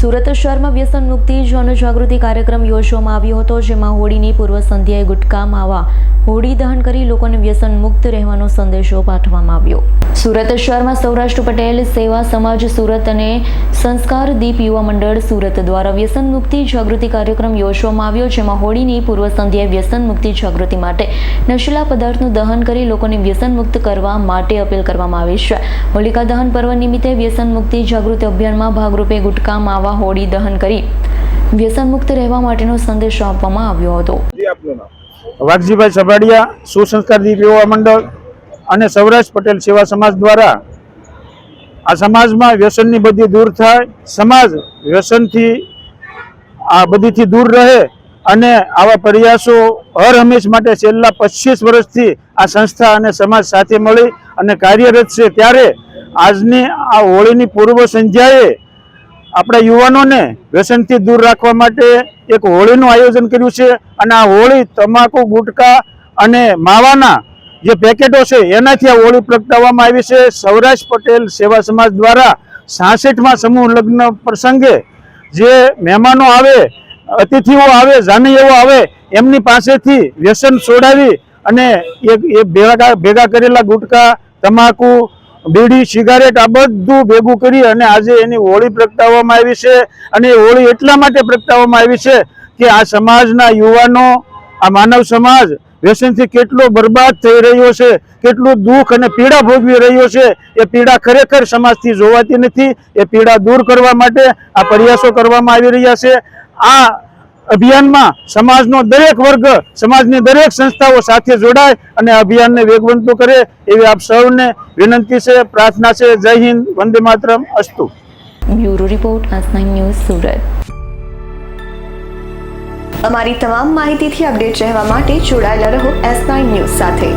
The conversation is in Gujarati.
સુરત શહેરમાં વ્યસન મુક્તિ જનજાગૃતિ કાર્યક્રમ યોજવામાં આવ્યો હતો, જેમાં હોળીની પૂર્વ સંધ્યાએ ગુટકા માવા હોળી દહન કરી લોકોને વ્યસન મુક્ત રહેવાનો સંદેશો પાઠવવામાં આવ્યો. સુરત શહેરમાં સૌરાષ્ટ્ર પટેલ, સેવા સમાજ સુરત અને સંસ્કાર દીપ યુવા મંડળ સુરત દ્વારા વ્યસન મુક્તિ જાગૃતિ કાર્યક્રમ યોજવામાં આવ્યો, જેમાં હોળીની પૂર્વ સંધ્યાએ વ્યસન મુક્તિ જાગૃતિ માટે નશીલા પદાર્થનું દહન કરી લોકોને વ્યસન મુક્ત કરવા માટે અપીલ કરવામાં આવી છે. હોલિકા દહન પર્વ નિમિત્તે વ્યસન મુક્તિ જાગૃતિ અભિયાનમાં ભાગરૂપે ગુટકા માવા હોળી દહન કરી વ્યસનમુક્ત રહેવા માટેનો સંદેશો આપવામાં આવ્યો હતો. વાઘજીભાઈ સભાડિયા, સુસંસ્કાર દીપ યુવા મંડળ અને સૌરાષ્ટ્ર પટેલ સેવા સમાજ દ્વારા આ સમાજમાં વ્યસનની બધી દૂર થાય, સમાજ વ્યસનથી આ બધીથી દૂર રહે અને આવા પ્રયાસો હર હંમેશ માટે છેલ્લા પચીસ વર્ષથી આ સંસ્થા અને સમાજ સાથે મળી અને કાર્યરત છે. ત્યારે આજની આ હોળીની પૂર્વ સંધ્યાએ આપણા યુવાનોને વ્યસનથી દૂર રાખવા માટે એક હોળીનું આયોજન કર્યું છે અને આ હોળી તમાકુ, ગુટકા અને માવાના જે પેકેટો છે, એનાથી આ હોળી પ્રગટાવવામાં આવી છે. સૌરાષ્ટ્ર પટેલ સેવા સમાજ દ્વારા સાસઠમાં સમૂહ લગ્ન પ્રસંગે જે મહેમાનો આવે, અતિથિઓ આવે, જાનૈયાઓ આવે, એમની પાસેથી વ્યસન છોડાવી અને એ ભેગા ભેગા કરેલા ગુટકા, તમાકુ બીડી, સિગારેટ આ બધું ભેગું કરી અને આજે એની હોળી પ્રગટાવવામાં આવી છે. અને એ હોળી એટલા માટે પ્રગટાવવામાં આવી છે કે આ સમાજના યુવાનો, આ માનવ સમાજ વ્યસનથી કેટલો બરબાદ થઈ રહ્યો છે, કેટલું દુઃખ અને પીડા ભોગવી રહ્યો છે, એ પીડા ખરેખર સમાજથી જોવાતી નથી. એ પીડા દૂર કરવા માટે આ પ્રયાસો કરવામાં આવી રહ્યા છે. આ અભિયાનમાં સમાજનો દરેક વર્ગ સમાજની દરેક સંસ્થાઓ સાથે જોડાય અને અભિયાનને વેગવંતું કરે એવી આપ સૌને વિનંતી છે પ્રાર્થના છે. જય હિન્દ વંદે માતરમ અસ્તુ. Bureau report news Surat. અમારી તમામ માહિતીથી અપડેટ રહેવા માટે જોડાયેલા રહો એસ નાઇન ન્યૂઝ સાથે.